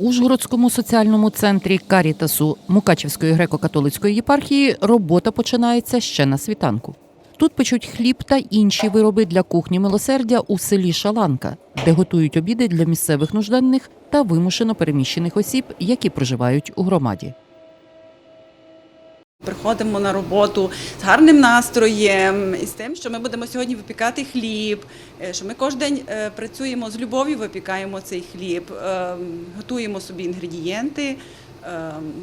Ужгородському соціальному центрі Карітасу Мукачівської греко-католицької єпархії робота починається ще на світанку. Тут печуть хліб та інші вироби для кухні милосердя у селі Шаланка, де готують обіди для місцевих нужденних та вимушено переміщених осіб, які проживають у громаді. Приходимо на роботу з гарним настроєм і з тим, що ми будемо сьогодні випікати хліб, е, що ми кожен день е, працюємо з любов'ю, випікаємо цей хліб, е, готуємо собі інгредієнти,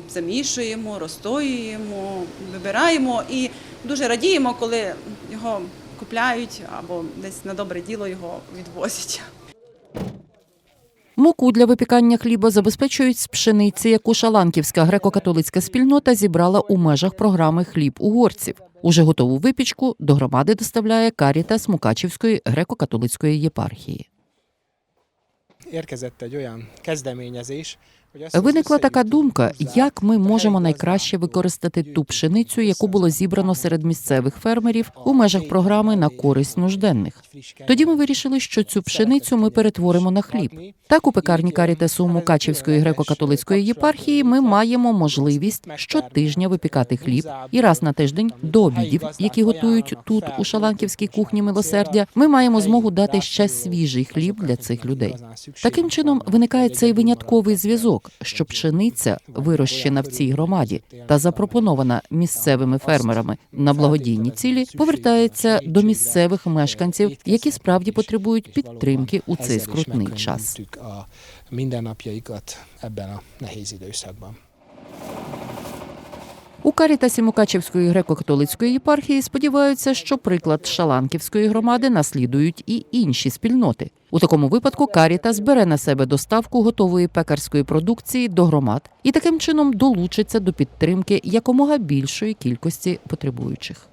замішуємо, розстоюємо, вибираємо і дуже радіємо, коли його купляють або десь на добре діло його відвозять. Муку для випікання хліба забезпечують з пшениці, яку шаланківська греко-католицька спільнота зібрала у межах програми Хліб угорців. Уже готову випічку до громади доставляє Карітас Мукачівської греко-католицької єпархії. érkezett egy olyan Виникла така думка, як ми можемо найкраще використати ту пшеницю, яку було зібрано серед місцевих фермерів у межах програми на користь нужденних. Тоді ми вирішили, що цю пшеницю ми перетворимо на хліб. Так, у пекарні Карітасу Мукачівської греко-католицької єпархії ми маємо можливість щотижня випікати хліб, і раз на тиждень до обідів, які готують тут у шаланківській кухні милосердя, ми маємо змогу дати ще свіжий хліб для цих людей. Таким чином виникає цей винятковий зв'язок, що пшениця, вирощена в цій громаді та запропонована місцевими фермерами на благодійні цілі, повертається до місцевих мешканців, які справді потребують підтримки у цей скрутний час. У Карітасі Мукачевської греко-католицької єпархії сподіваються, що приклад Шаланківської громади наслідують і інші спільноти. У такому випадку Карітас бере на себе доставку готової пекарської продукції до громад і таким чином долучиться до підтримки якомога більшої кількості потребуючих.